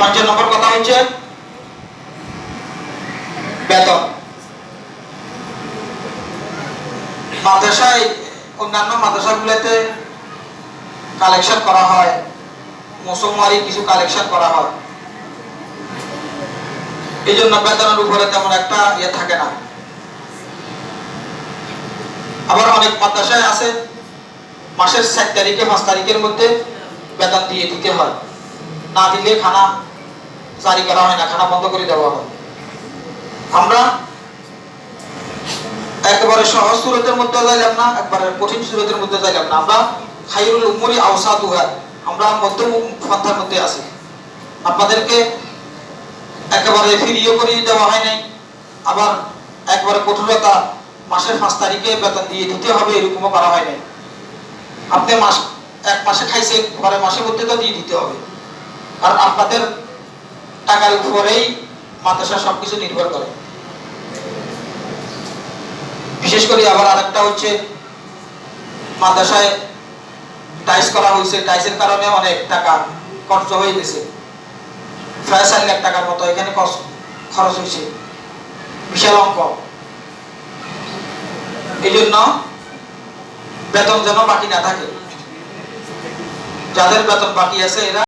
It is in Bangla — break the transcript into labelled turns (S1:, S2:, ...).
S1: পঞ্চাশ নম্বর কথা হচ্ছে বেতন। মাদ্রাসায়, অন্যান্য মাদ্রাসাগুলোতে কালেকশন করা হয় মৌসুমারি কিছু কালেকশন করা হয়। এই জন্য বেতনের উপরে তেমন একটা ইয়ে থাকে না। আবার অনেক মাদ্রাসায় আছে, মাসের সাত তারিখে, পাঁচ তারিখের মধ্যে বেতন দিয়ে দিতে হয়। না দিলে খানা জারি করা হয় না, খানা বন্ধ করে দেওয়া হয়। আমরা একেবারে সহজ সুরতের মধ্যে যাইলাম না, একবারে কঠিন সুরতের মধ্যে যাইলাম না। আমরা খাইরুল উমরি আওসা দুহার আমরা মধ্যম পন্থার মধ্যে আছি। আপনাদেরকে একেবারে ফিরিয়ে করে দেওয়া হয় নাই, আবার একবারে কঠোরতা মাসের পাঁচ তারিখে বেতন দিয়ে দিতে হবে, এরকমও করা হয় নাই। আপনি মাস, এক মাসে খাইছেন পরে মাসের মধ্যে তো দিয়ে দিতে হবে। কারণ আপনাদের টাকার উপরেই মাদ্রাসা সবকিছু নির্ভর করে। বিশেষ করে আবার আরেকটা হচ্ছে, মাদ্রাসায় টাইস করা হয়েছে। টাইসের কারণে অনেক টাকা খরচ হয়ে গেছে। প্রায় চার লাখ টাকার মতো এখানে খরচ- হয়েছে। বিশাল অঙ্ক। এই জন্য বেতন যেন বাকি না থাকে। যাদের বেতন বাকি আছে, এরা